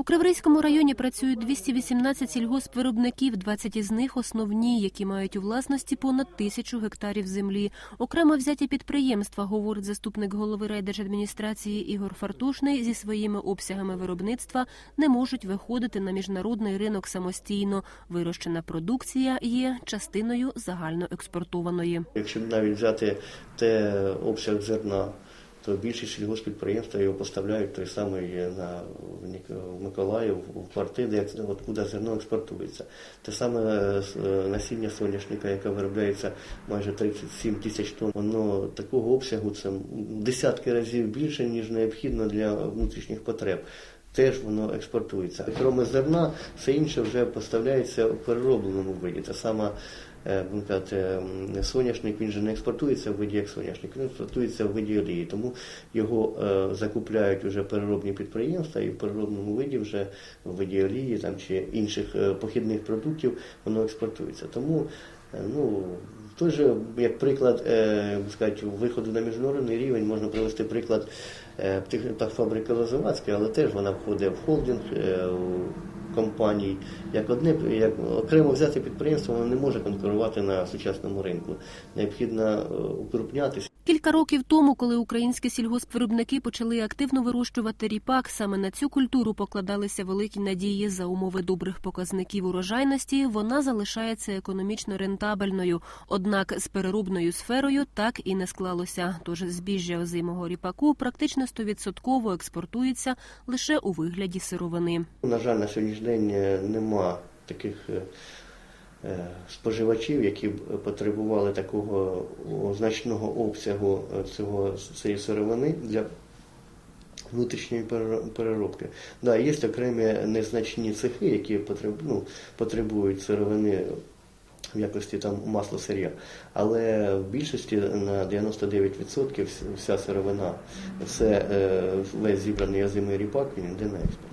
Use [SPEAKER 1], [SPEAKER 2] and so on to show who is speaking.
[SPEAKER 1] У Криворізькому районі працюють 218 сільгоспвиробників, 20 із них основні, які мають у власності понад тисячу гектарів землі. Окремо взяті підприємства, говорить заступник голови райдержадміністрації Ігор Фартушний, зі своїми обсягами виробництва не можуть виходити на міжнародний ринок самостійно. Вирощена продукція є частиною загально експортованої.
[SPEAKER 2] Якщо навіть взяти те обсяг зерна, то більшість сільгоспідприємства його поставляють той самий на в Миколаїв, в квартири, де откуда зерно експортується. Те саме е, насіння соняшника, яке виробляється майже 37 тисяч тонн, воно такого обсягу це десятки разів більше, ніж необхідно для внутрішніх потреб. Теж воно експортується. Кроме зерна, все інше вже поставляється в переробленому виді. Те саме е, будемо казати, соняшник він же не експортується в виді як соняшник, він експортується в виді олії. Тому його е, закупляють вже переробні підприємства і в переробному виді вже в виді олії там, чи інших е, похідних продуктів воно експортується. Тому е, ну, той же, як приклад сказати, виходу на міжнародний рівень, можна привести приклад птахофабрики Лозовацька, але теж вона входить в холдинг компаній. Як одне, як окремо взяти підприємство, воно не може конкурувати на сучасному ринку. Необхідно е, укрупнятися.
[SPEAKER 1] Кілька років тому, коли українські сільгоспвиробники почали активно вирощувати ріпак, саме на цю культуру покладалися великі надії за умови добрих показників урожайності. Вона залишається економічно рентабельною. Однак з переробною сферою так і не склалося. Тож збіжжя озимого ріпаку практично стовідсотково експортується лише у вигляді сировини.
[SPEAKER 2] На жаль, на сьогоднішній день е, нема таких е, споживачів, які потребували такого значного обсягу е, цього цієї сировини для внутрішньої переробки. Да, є окремі незначні цехи, які ну, потребують сировини в якості там масла сир'я. Але в більшості на 99% вся сировина, все, е, весь зібраний озимий ріпак, він йде на експорт.